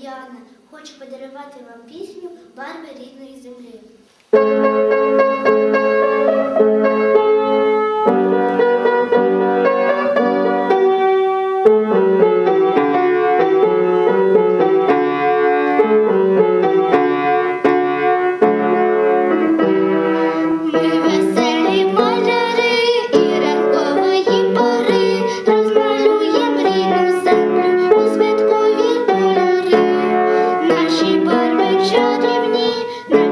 Діана. Хочу подарувати вам пісню Барви рідної землі. me.